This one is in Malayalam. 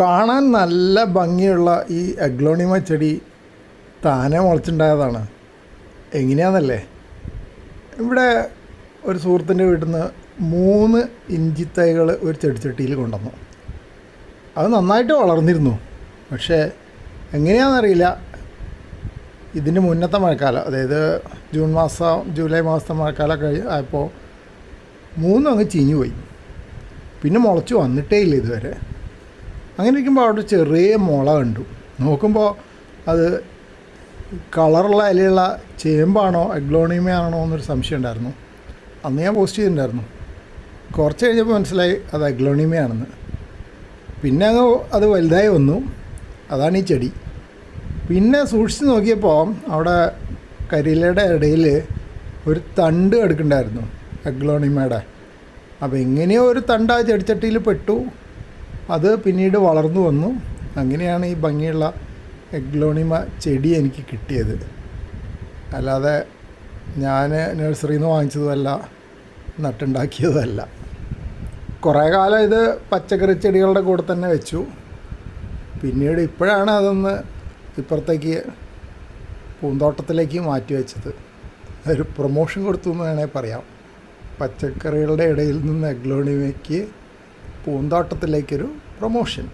കാണാൻ നല്ല ഭംഗിയുള്ള ഈ അഗ്ലോണിമ ചെടി താനെ മുളച്ചുണ്ടായതാണ്. എങ്ങനെയാണെന്നല്ലേ ഇവിടെ ഒരു സുഹൃത്തിന്റെ വീട്ടിൽ നിന്ന് മൂന്ന് ഇഞ്ചി തൈകൾ ഒരു ചെടിച്ചട്ടിയിൽ കൊണ്ടുവന്നു. അത് നന്നായിട്ട് വളർന്നിരുന്നു. പക്ഷേ എങ്ങനെയാണെന്നറിയില്ല ഇതിന് മുന്നത്തെ മഴക്കാലം അതായത് ജൂൺ മാസം ജൂലൈ മാസത്തെ മഴക്കാലം കഴി ആയപ്പോൾ മൂന്നും അങ്ങ് ചീഞ്ഞു പോയി പിന്നെ മുളച്ച് വന്നിട്ടേ ഇല്ല ഇതുവരെ. അങ്ങനെ ഇരിക്കുമ്പോൾ അവിടെ ചെറിയ മുള കണ്ടു. നോക്കുമ്പോൾ അത് കളറുള്ള ഇലയുള്ള ചേമ്പാണോ അഗ്ലോണിമയാണോ എന്നൊരു സംശയം ഉണ്ടായിരുന്നു. അന്ന് ഞാൻ പോസ്റ്റ് ചെയ്തിട്ടുണ്ടായിരുന്നു. കുറച്ച് കഴിഞ്ഞപ്പോൾ മനസ്സിലായി അത് അഗ്ലോണിമയാണെന്ന്. പിന്നെ അങ്ങ് അത് വലുതായി വന്നു. അതാണ് ഈ ചെടി. പിന്നെ സൂക്ഷിച്ച് നോക്കിയപ്പോൾ അവിടെ കരിയിലയുടെ ഇടയിൽ ഒരു തണ്ട് കിടക്കുന്നുണ്ടായിരുന്നു അഗ്ലോണിമയുടെ. അപ്പോൾ എങ്ങനെയോ ഒരു തണ്ട് ആ ചെടിച്ചട്ടിയിൽ പെട്ടു. അത് പിന്നീട് വളർന്നു വന്നു. അങ്ങനെയാണ് ഈ ഭംഗിയുള്ള എഗ്ലോണിമ ചെടി എനിക്ക് കിട്ടിയത്. അല്ലാതെ ഞാൻ നഴ്സറിയിൽ നിന്ന് വാങ്ങിച്ചതുമല്ല നട്ടുണ്ടാക്കിയതുമല്ല. കുറേ കാലം ഇത് പച്ചക്കറി ചെടികളുടെ കൂടെ തന്നെ വെച്ചു. പിന്നീട് ഇപ്പോഴാണ് അതൊന്ന് ഇപ്പുറത്തേക്ക് പൂന്തോട്ടത്തിലേക്ക് മാറ്റി വെച്ചത്. ഒരു പ്രൊമോഷൻ കൊടുത്തു എന്ന് വേണേൽ പറയാം. പച്ചക്കറികളുടെ ഇടയിൽ നിന്ന് എഗ്ലോണിമയ്ക്ക് പൂന്തോട്ടത്തിലേക്കൊരു പ്രൊമോഷൻ